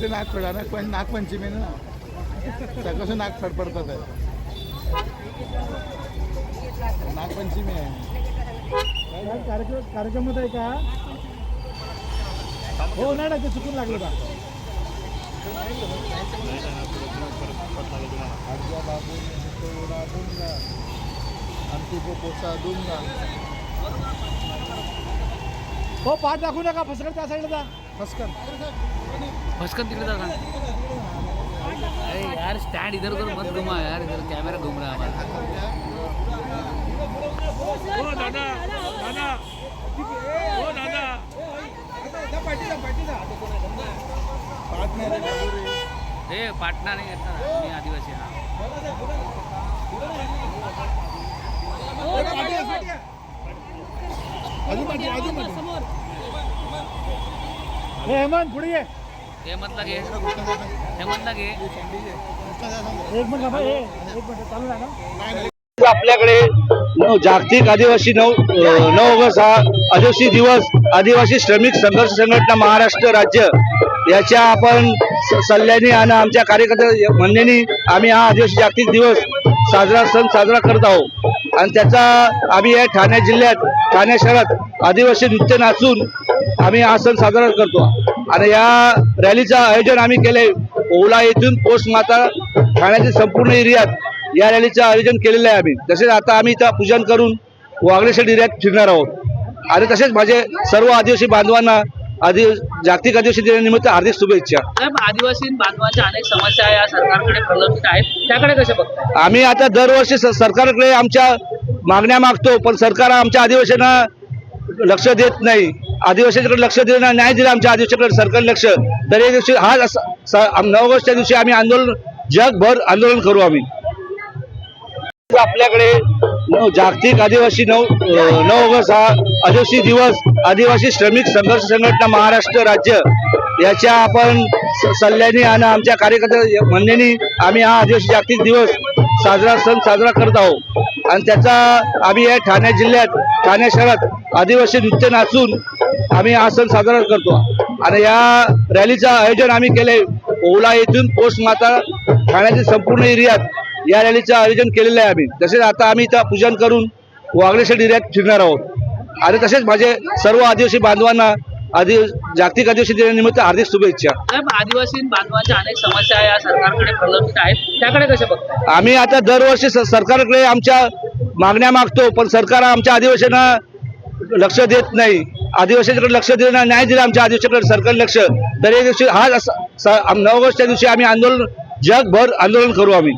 ते नाक इथे ना पण नागपंचमी आहे ना. सकाळपासून नाग फड आहे. नागपंचमी आहे. कार्यक्रम कार्यक्रमात आहे का? हो नाही ना ते चुकून लागलं का आज्या बाबू आमची पोसा दूंगा हो पाठ दाखवू नका फसकड त्या साईडला जा. फसकन. भस्कन तिकडे जाता अरे यार स्टैंड इधर करो मत घुमा यार इधर कैमरा घूम रहा हमारा. रे. हे पाटणा नाही येत ना मी आदिवासी हा. अजून पाठी हे हेमंत पुढे ये. घे. घे. एक मिनिट हे एक मिनिट चालू आपल्याकडे जागतिक आदिवासी नऊ नऊ ऑगस्ट हा आदिवासी दिवस आदिवासी श्रमिक संघर्ष संघटना महाराष्ट्र राज्य. याच्या आपण सल्ल्याने आणि आमच्या कार्यकर्त्या म्हणण्याने आम्ही हा आदिवासी जागतिक दिवस साजरा सण साजरा करत आहोत. आणि त्याचा आम्ही या ठाणे जिल्ह्यात ठाणे शहरात आदिवासी नृत्य नाचून आम्ही हा सण साजरा करतो. आणि या रॅलीचं आयोजन आम्ही केलंय. ओला येथून पोस्ट माता ठाण्याच्या संपूर्ण एरियात या रॅलीचं आयोजन केलेलं आहे आम्ही. तसेच आता आम्ही इथं पूजन करून वागळेश्वर एरियात फिरणार आहोत. आणि तसेच माझे सर्व आदिवासी बांधवांना आदि जागतिक आदिवासी दिनानिमित्त हार्दिक शुभेच्छा. आदिवासी बांधवांच्या अनेक समस्या या सरकारकडे प्रलंबित आहेत. त्याकडे कसे बघताय आम्ही आता दरवर्षी सरकारकडे आमच्या मागण्या मागतो पण सरकार आमच्या आदिवासींना लक्ष देत नाही. आदिवासीकडे लक्ष दिलं नाही नाही दिलं आमच्या आदिवासीकडे सरकार लक्ष. तर या दिवशी हा नऊ ऑगस्टच्या दिवशी आम्ही आंदोलन जगभर आंदोलन करू आम्ही. आपल्याकडे जागतिक आदिवासी नऊ नऊ ऑगस्ट हा आदिवासी दिवस आदिवासी श्रमिक संघर्ष संघटना महाराष्ट्र राज्य याच्या आपण सल्ल्याने आणि आमच्या कार्यकर्त्या म्हणण्याने आम्ही हा आदिवासी जागतिक दिवस साजरा सण साजरा करत आहोत. आणि त्याचा आम्ही या ठाणे जिल्ह्यात ठाणे शहरात आदिवासी नृत्य नाचून आम्ही हा सण साजरा करतो. आणि या रॅलीचं आयोजन आम्ही केलंय. ओला येथून पोस्ट माता ठाण्याच्या संपूर्ण एरियात या रॅलीचं आयोजन केलेलं आहे आम्ही. तसेच आता आम्ही इथं पूजन करून वागळेश्वर एरियात फिरणार आहोत. आणि तसेच माझे सर्व आदिवासी बांधवांना आदि जागतिक आदिवासी दिनानिमित्त हार्दिक शुभेच्छा. आदिवासी बांधवांच्या अनेक समस्या या सरकारकडे प्रलंबित आहेत. त्याकडे कसे बघताय? आम्ही आता दरवर्षी सरकारकडे आमच्या मागण्या मागतो पण सरकार आमच्या आदिवासींना लक्ष देत नाही. आदिवासीकडे लक्ष दिलं नाही नाही दिलं आमच्या आदिवासीकडे सरकार लक्ष. तर या दिवशी हा असा- स- आम- नऊ ऑगस्टच्या दिवशी आम्ही आंदोलन जगभर आंदोलन करू आम्ही.